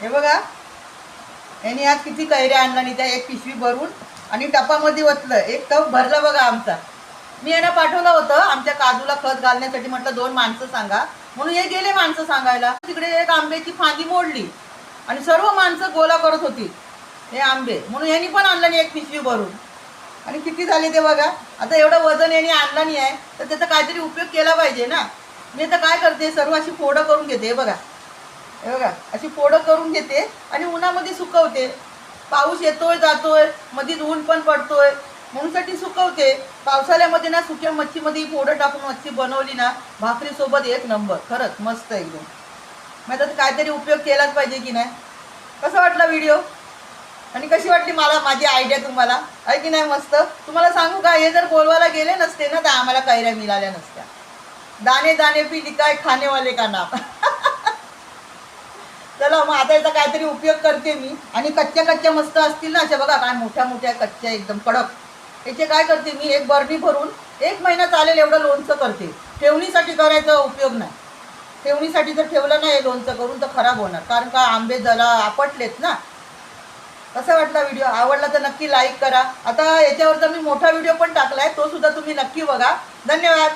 हे बघा. यांनी आज किती कैऱ्या आणला आणि त्या एक पिशवी भरून आणि टपामध्ये वतलं एक टप भरला बघा आमचा. मी यांना पाठवलं होतं आमच्या काजूला खत घालण्यासाठी म्हटलं दोन माणसं सांगा. म्हणून हे गेले माणसं सांगायला. तिकडे एक आंब्याची फांदी मोडली आणि सर्व माणसं गोला करत होती. हे आंबे. म्हणून यांनी पण आणलं नाही एक पिशवी भरून. आणि किती झाले ते बघा. आता एवढं वजन यांनी आणलं नाही आहे तर त्याचा काहीतरी उपयोग केला पाहिजे ना. मी आता काय करते सर्व अशी फोडं करून घेते हे बघा. हे बघा अशी फोडं करून घेते आणि उन्हामध्ये सुकवते. पाऊस येतोय जातोय मधीच ऊन पण पडतोय. म्हणूनसाठी सुकवते. पावसाळ्यामध्ये ना सुक्या मच्छीमध्ये पोडं फोडं टाकून मच्छी बनवली ना भाकरीसोबत एक नंबर. खरंच मस्त एकदम. मग आता काहीतरी उपयोग केलाच पाहिजे की नाही? कसा वाटला व्हिडिओ आणि कशी वाटली मला माझी आयडिया तुम्हाला? आहे की नाही मस्त? तुम्हाला सांगू का हे जर बोलवायला गेले नसते ना तर आम्हाला कैऱ्या मिळाल्या नसत्या. दाणे दाणे पिली काय खाणेवाले का नाम चला मग आता याचा काहीतरी उपयोग करते मी. आणि कच्च्या कच्च्या मस्त असतील ना अशा बघा काय मोठ्या मोठ्या कच्च्या एकदम कडक. याचे काय करते मी एक बरणी भरून एक महिना चालेल एवढं लोणचं करते. ठेवणीसाठी करायचा उपयोग नाही. ठेवणीसाठी जर ठेवलं नाही लोणचं करून तर खराब होणार. कारण का आंबे जरा आपटलेत ना. कसा वाटला व्हिडिओ आवडला तर नक्की लाईक करा. आता याच्यावरचा मी मोठा व्हिडिओ पण टाकलाय. तो सुद्धा तुम्ही नक्की बघा. धन्यवाद.